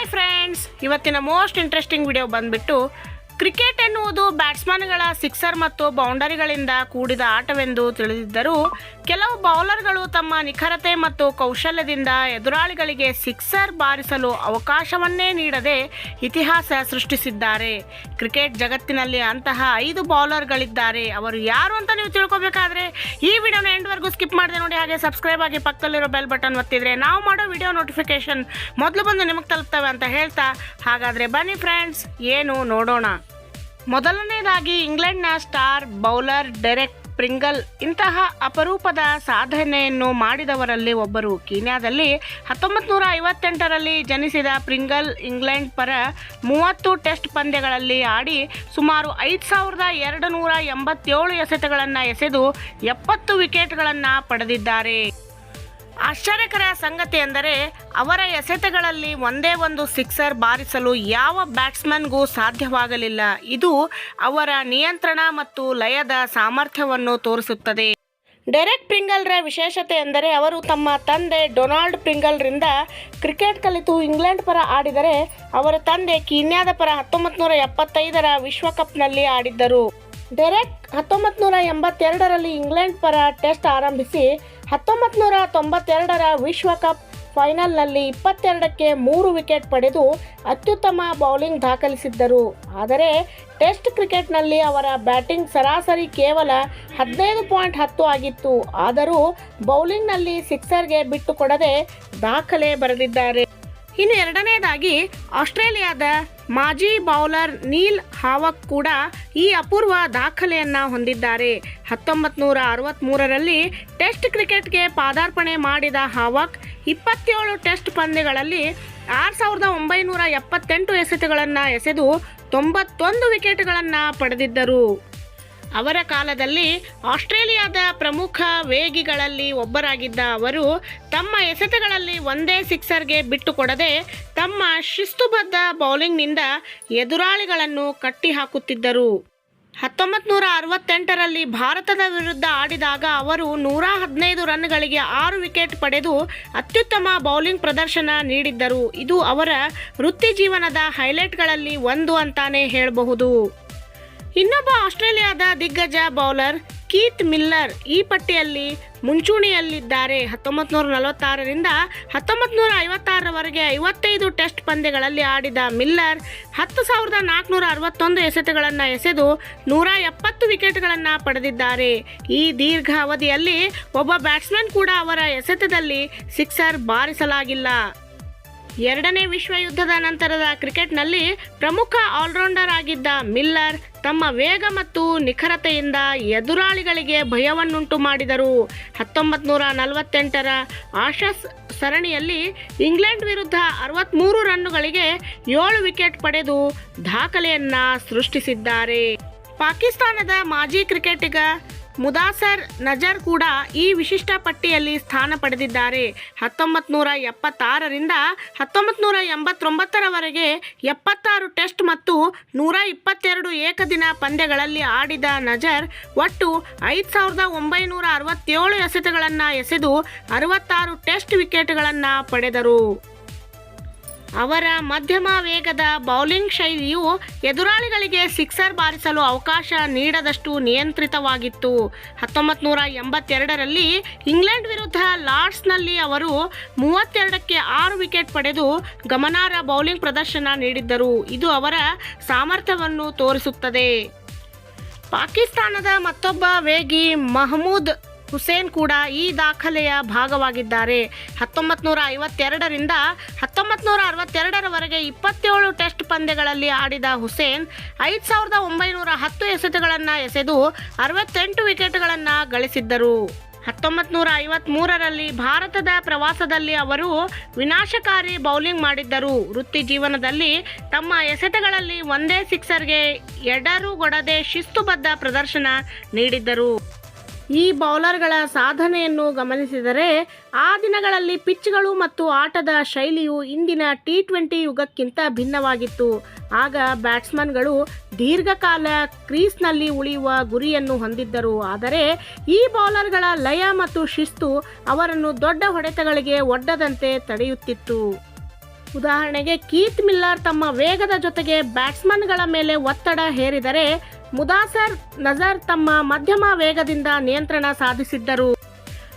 Hi friends ಇವತ್ತಿನ most interesting video ಬಂದ್ಬಿಟ್ಟು cricket ಎನ್ನುವುದು ಬ್ಯಾಟ್ಸ್ಮನ್ಗಳ ಸಿಕ್ಸರ್ ಮತ್ತು ಬೌಂಡರಿಗಳಿಂದ ಕೂಡಿದ ಆಟವೆಂದು ತಿಳಿದಿದ್ದರೂ, ಕೆಲವು ಬೌಲರ್ಗಳು ತಮ್ಮ ನಿಖರತೆ ಮತ್ತು ಕೌಶಲ್ಯದಿಂದ ಎದುರಾಳಿಗಳಿಗೆ ಸಿಕ್ಸರ್ ಬಾರಿಸಲು ಅವಕಾಶವನ್ನೇ ನೀಡದೆ ಇತಿಹಾಸ ಸೃಷ್ಟಿಸಿದ್ದಾರೆ. ಕ್ರಿಕೆಟ್ ಜಗತ್ತಿನಲ್ಲಿ ಅಂತಹ ಐದು ಬೌಲರ್ಗಳಿದ್ದಾರೆ. ಅವರು ಯಾರು ಅಂತ ನೀವು ತಿಳ್ಕೊಬೇಕಾದ್ರೆ, ಈ ವಿಡಿಯೋನ ಎಂಡ್ವರೆಗೂ ಸ್ಕಿಪ್ ಮಾಡಿದೆ ನೋಡಿ ಹಾಗೆ ಸಬ್ಸ್ಕ್ರೈಬ್ ಆಗಿ ಪಕ್ಕದಲ್ಲಿರೋ ಬೆಲ್ ಬಟನ್ ಒತ್ತಿದ್ರೆ ನಾವು ಮಾಡೋ ವಿಡಿಯೋ ನೋಟಿಫಿಕೇಶನ್ ಮೊದಲು ಬಂದು ನಿಮಗೆ ತಲುಪ್ತವೆ ಅಂತ ಹೇಳ್ತಾ, ಹಾಗಾದರೆ ಬನ್ನಿ ಫ್ರೆಂಡ್ಸ್, ಏನು ನೋಡೋಣ. ಮೊದಲನೇದಾಗಿ ಇಂಗ್ಲೆಂಡ್ನ ಸ್ಟಾರ್ ಬೌಲರ್ ಡೆರೆಕ್ ಪ್ರಿಂಗಲ್ ಇಂತಹ ಅಪರೂಪದ ಸಾಧನೆಯನ್ನು ಮಾಡಿದವರಲ್ಲಿ ಒಬ್ಬರು. ಕೀನ್ಯಾದಲ್ಲಿ ಹತ್ತೊಂಬತ್ತು ನೂರ ಐವತ್ತೆಂಟರಲ್ಲಿ ಜನಿಸಿದ ಪ್ರಿಂಗಲ್ ಇಂಗ್ಲೆಂಡ್ ಪರ ಮೂವತ್ತು ಟೆಸ್ಟ್ ಪಂದ್ಯಗಳಲ್ಲಿ ಆಡಿ ಸುಮಾರು ಐದು ಸಾವಿರದ ಎರಡು ನೂರ ಎಂಬತ್ತೇಳು ಎಸೆತಗಳನ್ನು ಎಸೆದು ಎಪ್ಪತ್ತು ವಿಕೆಟ್ಗಳನ್ನು ಪಡೆದಿದ್ದಾರೆ. ಆಶ್ಚರ್ಯಕರ ಸಂಗತಿ ಎಂದರೆ ಅವರ ಎಸೆತಗಳಲ್ಲಿ ಒಂದೇ ಒಂದು ಸಿಕ್ಸರ್ ಬಾರಿಸಲು ಯಾವ ಬ್ಯಾಟ್ಸ್ಮನ್ಗೂ ಸಾಧ್ಯವಾಗಲಿಲ್ಲ. ಇದು ಅವರ ನಿಯಂತ್ರಣ ಮತ್ತು ಲಯದ ಸಾಮರ್ಥ್ಯವನ್ನು ತೋರಿಸುತ್ತದೆ. ಡೆರೆಕ್ ಪ್ರಿಂಗಲ್ರ ವಿಶೇಷತೆ ಎಂದರೆ ಅವರು ತಮ್ಮ ತಂದೆ ಡೊನಾಲ್ಡ್ ಪ್ರಿಂಗಲ್ರಿಂದ ಕ್ರಿಕೆಟ್ ಕಲಿತು ಇಂಗ್ಲೆಂಡ್ ಪರ ಆಡಿದರೆ ಅವರ ತಂದೆ ಕೀನ್ಯಾದ ಪರ ಹತ್ತೊಂಬತ್ತು ನೂರ ಎಪ್ಪತ್ತೈದರ ವಿಶ್ವಕಪ್ನಲ್ಲಿ ಆಡಿದ್ದರು. ಡೆರೆಕ್ ಹತ್ತೊಂಬತ್ತು ನೂರ ಎಂಬತ್ತೆರಡರಲ್ಲಿ ಇಂಗ್ಲೆಂಡ್ ಪರ ಟೆಸ್ಟ್ ಆರಂಭಿಸಿ ಹತ್ತೊಂಬತ್ತು ನೂರ ತೊಂಬತ್ತೆರಡರ ವಿಶ್ವಕಪ್ ಫೈನಲ್ನಲ್ಲಿ ಇಪ್ಪತ್ತೆರಡಕ್ಕೆ ಮೂರು ವಿಕೆಟ್ ಪಡೆದು ಅತ್ಯುತ್ತಮ ಬೌಲಿಂಗ್ ದಾಖಲಿಸಿದ್ದರು. ಆದರೆ ಟೆಸ್ಟ್ ಕ್ರಿಕೆಟ್ನಲ್ಲಿ ಅವರ ಬ್ಯಾಟಿಂಗ್ ಸರಾಸರಿ ಕೇವಲ ಹದಿನೈದು ಪಾಯಿಂಟ್ ಹತ್ತು ಆಗಿತ್ತು. ಆದರೂ ಬೌಲಿಂಗ್ನಲ್ಲಿ ಸಿಕ್ಸರ್ಗೆ ಬಿಟ್ಟುಕೊಡದೆ ದಾಖಲೆ ಬರೆದಿದ್ದಾರೆ. ಇನ್ನು ಎರಡನೇದಾಗಿ ಆಸ್ಟ್ರೇಲಿಯಾದ ಮಾಜಿ ಬೌಲರ್ ನೀಲ್ ಹಾವಕ್ ಕೂಡ ಈ ಅಪೂರ್ವ ದಾಖಲೆಯನ್ನು ಹೊಂದಿದ್ದಾರೆ. ಹತ್ತೊಂಬತ್ತು ನೂರ ಅರವತ್ತ್ಮೂರರಲ್ಲಿ ಟೆಸ್ಟ್ ಕ್ರಿಕೆಟ್ಗೆ ಪಾದಾರ್ಪಣೆ ಮಾಡಿದ ಹಾವಕ್ ಇಪ್ಪತ್ತೇಳು ಟೆಸ್ಟ್ ಪಂದ್ಯಗಳಲ್ಲಿ ಆರು ಸಾವಿರದ ಒಂಬೈನೂರ ಎಪ್ಪತ್ತೆಂಟು ಎಸೆತಗಳನ್ನು ಎಸೆದು ತೊಂಬತ್ತೊಂದು ವಿಕೆಟ್ಗಳನ್ನು ಪಡೆದಿದ್ದರು. ಅವರ ಕಾಲದಲ್ಲಿ ಆಸ್ಟ್ರೇಲಿಯಾದ ಪ್ರಮುಖ ವೇಗಿಗಳಲ್ಲಿ ಒಬ್ಬರಾಗಿದ್ದ ಅವರು ತಮ್ಮ ಎಸೆತಗಳಲ್ಲಿ ಒಂದೇ ಸಿಕ್ಸರ್ಗೆ ಬಿಟ್ಟುಕೊಡದೆ ತಮ್ಮ ಶಿಸ್ತುಬದ್ಧ ಬೌಲಿಂಗ್ನಿಂದ ಎದುರಾಳಿಗಳನ್ನು ಕಟ್ಟಿಹಾಕುತ್ತಿದ್ದರು. ಹತ್ತೊಂಬತ್ತು ನೂರ ಅರವತ್ತೆಂಟರಲ್ಲಿ ಭಾರತದ ವಿರುದ್ಧ ಆಡಿದಾಗ ಅವರು ನೂರ ಹದಿನೈದು ರನ್ಗಳಿಗೆ ಆರು ವಿಕೆಟ್ ಪಡೆದು ಅತ್ಯುತ್ತಮ ಬೌಲಿಂಗ್ ಪ್ರದರ್ಶನ ನೀಡಿದ್ದರು. ಇದು ಅವರ ವೃತ್ತಿ ಜೀವನದ ಹೈಲೈಟ್ಗಳಲ್ಲಿ ಒಂದು ಅಂತಾನೆ ಹೇಳಬಹುದು. ಇನ್ನೊಬ್ಬ ಆಸ್ಟ್ರೇಲಿಯಾದ ದಿಗ್ಗಜ ಬೌಲರ್ ಕೀತ್ ಮಿಲ್ಲರ್ ಈ ಪಟ್ಟಿಯಲ್ಲಿ ಮುಂಚೂಣಿಯಲ್ಲಿದ್ದಾರೆ. ಹತ್ತೊಂಬತ್ತು ನೂರ ನಲವತ್ತಾರರಿಂದ ಹತ್ತೊಂಬತ್ತು ನೂರ ಐವತ್ತಾರರವರೆಗೆ ಐವತ್ತೈದು ಟೆಸ್ಟ್ ಪಂದ್ಯಗಳಲ್ಲಿ ಆಡಿದ ಮಿಲ್ಲರ್ ಹತ್ತು ಸಾವಿರದ ನಾಲ್ಕುನೂರ ಅರವತ್ತೊಂದು ಎಸೆತಗಳನ್ನು ಎಸೆದು ನೂರ ಎಪ್ಪತ್ತು ವಿಕೆಟ್ಗಳನ್ನು ಪಡೆದಿದ್ದಾರೆ. ಈ ದೀರ್ಘ ಅವಧಿಯಲ್ಲಿ ಒಬ್ಬ ಬ್ಯಾಟ್ಸ್ಮನ್ ಕೂಡ ಅವರ ಎಸೆತದಲ್ಲಿ ಸಿಕ್ಸರ್ ಬಾರಿಸಲಾಗಿಲ್ಲ. ಎರಡನೇ ವಿಶ್ವ ಯುದ್ಧದ ನಂತರದ ಕ್ರಿಕೆಟ್ನಲ್ಲಿ ಪ್ರಮುಖ ಆಲ್ರೌಂಡರ್ ಆಗಿದ್ದ ಮಿಲ್ಲರ್ ತಮ್ಮ ವೇಗ ಮತ್ತು ನಿಖರತೆಯಿಂದ ಎದುರಾಳಿಗಳಿಗೆ ಭಯವನ್ನುಂಟು ಮಾಡಿದರು. ಹತ್ತೊಂಬತ್ತು ನೂರ ನಲವತ್ತೆಂಟರ ಆಶಸ್ ಸರಣಿಯಲ್ಲಿ ಇಂಗ್ಲೆಂಡ್ ವಿರುದ್ಧ ಅರವತ್ತ್ಮೂರು ರನ್ನುಗಳಿಗೆ ಏಳು ವಿಕೆಟ್ ಪಡೆದು ದಾಖಲೆಯನ್ನ ಸೃಷ್ಟಿಸಿದ್ದಾರೆ. ಪಾಕಿಸ್ತಾನದ ಮಾಜಿ ಕ್ರಿಕೆಟಿಗ ಮುದಾಸರ್ ನಜರ್ ಕೂಡ ಈ ವಿಶಿಷ್ಟ ಪಟ್ಟಿಯಲ್ಲಿ ಸ್ಥಾನ ಪಡೆದಿದ್ದಾರೆ. ಹತ್ತೊಂಬತ್ತು ನೂರ ಎಪ್ಪತ್ತಾರರಿಂದ ಹತ್ತೊಂಬತ್ತು ನೂರ ಎಂಬತ್ತೊಂಬತ್ತರವರೆಗೆ ಎಪ್ಪತ್ತಾರು ಟೆಸ್ಟ್ ಮತ್ತು ನೂರ ಇಪ್ಪತ್ತೆರಡು ಏಕದಿನ ಪಂದ್ಯಗಳಲ್ಲಿ ಆಡಿದ ನಜರ್ ಒಟ್ಟು ಐದು ಸಾವಿರದ ಒಂಬೈನೂರ ಅರವತ್ತೇಳು ಎಸೆತಗಳನ್ನು ಎಸೆದು ಅರವತ್ತಾರು ಟೆಸ್ಟ್ ವಿಕೆಟ್ಗಳನ್ನು ಪಡೆದರು. ಅವರ ಮಧ್ಯಮ ವೇಗದ ಬೌಲಿಂಗ್ ಶೈಲಿಯು ಎದುರಾಳಿಗಳಿಗೆ ಸಿಕ್ಸರ್ ಬಾರಿಸಲು ಅವಕಾಶ ನೀಡದಷ್ಟು ನಿಯಂತ್ರಿತವಾಗಿತ್ತು. ಹತ್ತೊಂಬತ್ತು ನೂರ ಎಂಬತ್ತೆರಡರಲ್ಲಿ ಇಂಗ್ಲೆಂಡ್ ವಿರುದ್ಧ ಲಾರ್ಡ್ಸ್ನಲ್ಲಿ ಅವರು ಮೂವತ್ತೆರಡಕ್ಕೆ ಆರು ವಿಕೆಟ್ ಪಡೆದು ಗಮನಾರ್ಹ ಬೌಲಿಂಗ್ ಪ್ರದರ್ಶನ ನೀಡಿದ್ದರು. ಇದು ಅವರ ಸಾಮರ್ಥ್ಯವನ್ನು ತೋರಿಸುತ್ತದೆ. ಪಾಕಿಸ್ತಾನದ ಮತ್ತೊಬ್ಬ ವೇಗಿ ಮಹಮೂದ್ ಹುಸೇನ್ ಕೂಡ ಈ ದಾಖಲೆಯ ಭಾಗವಾಗಿದ್ದಾರೆ. ಹತ್ತೊಂಬತ್ತು ನೂರ ಐವತ್ತೆರಡರಿಂದ ಹತ್ತೊಂಬತ್ತು ನೂರ ಅರವತ್ತೆರಡರವರೆಗೆ ಇಪ್ಪತ್ತೇಳು ಟೆಸ್ಟ್ ಪಂದ್ಯಗಳಲ್ಲಿ ಆಡಿದ ಹುಸೇನ್ ಐದು ಸಾವಿರದ ಒಂಬೈನೂರ ಹತ್ತು ಎಸೆತಗಳನ್ನು ಎಸೆದು ಅರವತ್ತೆಂಟು ವಿಕೆಟ್ಗಳನ್ನು ಗಳಿಸಿದ್ದರು. ಹತ್ತೊಂಬತ್ತು ನೂರ ಐವತ್ತ್ಮೂರರಲ್ಲಿ ಭಾರತದ ಪ್ರವಾಸದಲ್ಲಿ ಅವರು ವಿನಾಶಕಾರಿ ಬೌಲಿಂಗ್ ಮಾಡಿದ್ದರು. ವೃತ್ತಿ ಜೀವನದಲ್ಲಿ ತಮ್ಮ ಎಸೆತಗಳಲ್ಲಿ ಒಂದೇ ಸಿಕ್ಸರ್ಗೆ ಎಡರುಗೊಡದೆ ಶಿಸ್ತುಬದ್ಧ ಪ್ರದರ್ಶನ ನೀಡಿದ್ದರು. ಈ ಬೌಲರ್ಗಳ ಸಾಧನೆಯನ್ನು ಗಮನಿಸಿದರೆ ಆ ದಿನಗಳಲ್ಲಿ ಪಿಚ್ಗಳು ಮತ್ತು ಆಟದ ಶೈಲಿಯು ಇಂದಿನ ಟಿ ಟ್ವೆಂಟಿ ಯುಗಕ್ಕಿಂತ ಭಿನ್ನವಾಗಿತ್ತು. ಆಗ ಬ್ಯಾಟ್ಸ್ಮನ್ಗಳು ದೀರ್ಘಕಾಲ ಕ್ರೀಸ್ನಲ್ಲಿ ಉಳಿಯುವ ಗುರಿಯನ್ನು ಹೊಂದಿದ್ದರು. ಆದರೆ ಈ ಬೌಲರ್ಗಳ ಲಯ ಮತ್ತು ಶಿಸ್ತು ಅವರನ್ನು ದೊಡ್ಡ ಹೊಡೆತಗಳಿಗೆ ಒಡ್ಡದಂತೆ ತಡೆಯುತ್ತಿತ್ತು. ಉದಾಹರಣೆಗೆ ಕೀತ್ ಮಿಲ್ಲರ್ ತಮ್ಮ ವೇಗದ ಜೊತೆಗೆ ಬ್ಯಾಟ್ಸ್ಮನ್ಗಳ ಮೇಲೆ ಒತ್ತಡ ಹೇರಿದರೆ ಮುದಾಸರ್ ನಜರ್ ತಮ್ಮ ಮಧ್ಯಮ ವೇಗದಿಂದ ನಿಯಂತ್ರಣ ಸಾಧಿಸಿದ್ದರು.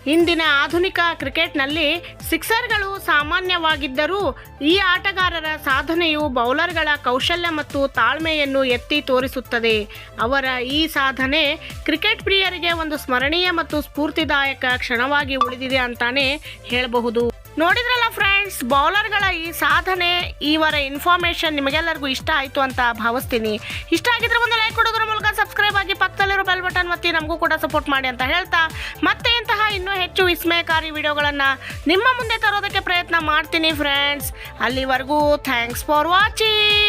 ಇಂದಿನ ಆಧುನಿಕ ಕ್ರಿಕೆಟ್ನಲ್ಲಿ ಸಿಕ್ಸರ್ಗಳು ಸಾಮಾನ್ಯವಾಗಿದ್ದರೂ ಈ ಆಟಗಾರರ ಸಾಧನೆಯು ಬೌಲರ್ಗಳ ಕೌಶಲ್ಯ ಮತ್ತು ತಾಳ್ಮೆಯನ್ನು ಎತ್ತಿ ತೋರಿಸುತ್ತದೆ. ಅವರ ಈ ಸಾಧನೆ ಕ್ರಿಕೆಟ್ ಪ್ರಿಯರಿಗೆ ಒಂದು ಸ್ಮರಣೀಯ ಮತ್ತು ಸ್ಫೂರ್ತಿದಾಯಕ ಕ್ಷಣವಾಗಿ ಉಳಿದಿದೆ ಅಂತಾನೆ ಹೇಳಬಹುದು. ನೋಡಿದ್ರಲ್ಲ ಫ್ರೆಂಡ್ಸ್ ಬೌಲರ್ಗಳ ಈ ಸಾಧನೆ ಇವರ ಇನ್ಫಾರ್ಮೇಶನ್ ನಿಮಗೆಲ್ಲರಿಗೂ ಇಷ್ಟ ಆಯಿತು ಅಂತ ಭಾವಿಸ್ತೀನಿ. ಇಷ್ಟ ಆಗಿದ್ರೆ ಒಂದು ಲೈಕ್ ಕೊಡೋದ್ರ ಮೂಲಕ ಸಬ್ಸ್ಕ್ರೈಬ್ ಆಗಿ ಪಕ್ಕದಲ್ಲಿರೋ ಬೆಲ್ ಬಟನ್ ಒತ್ತಿ ನಮಗೂ ಕೂಡ ಸಪೋರ್ಟ್ ಮಾಡಿ ಅಂತ ಹೇಳ್ತಾ, ಮತ್ತೆ ಇಂತಹ ಇನ್ನೂ ಹೆಚ್ಚು ವಿಸ್ಮಯಕಾರಿ ವಿಡಿಯೋಗಳನ್ನು ನಿಮ್ಮ ಮುಂದೆ ತರೋದಕ್ಕೆ ಪ್ರಯತ್ನ ಮಾಡ್ತೀನಿ ಫ್ರೆಂಡ್ಸ್ ಅಲ್ಲಿವರೆಗೂ ಥ್ಯಾಂಕ್ಸ್ ಫಾರ್ ವಾಚಿಂಗ್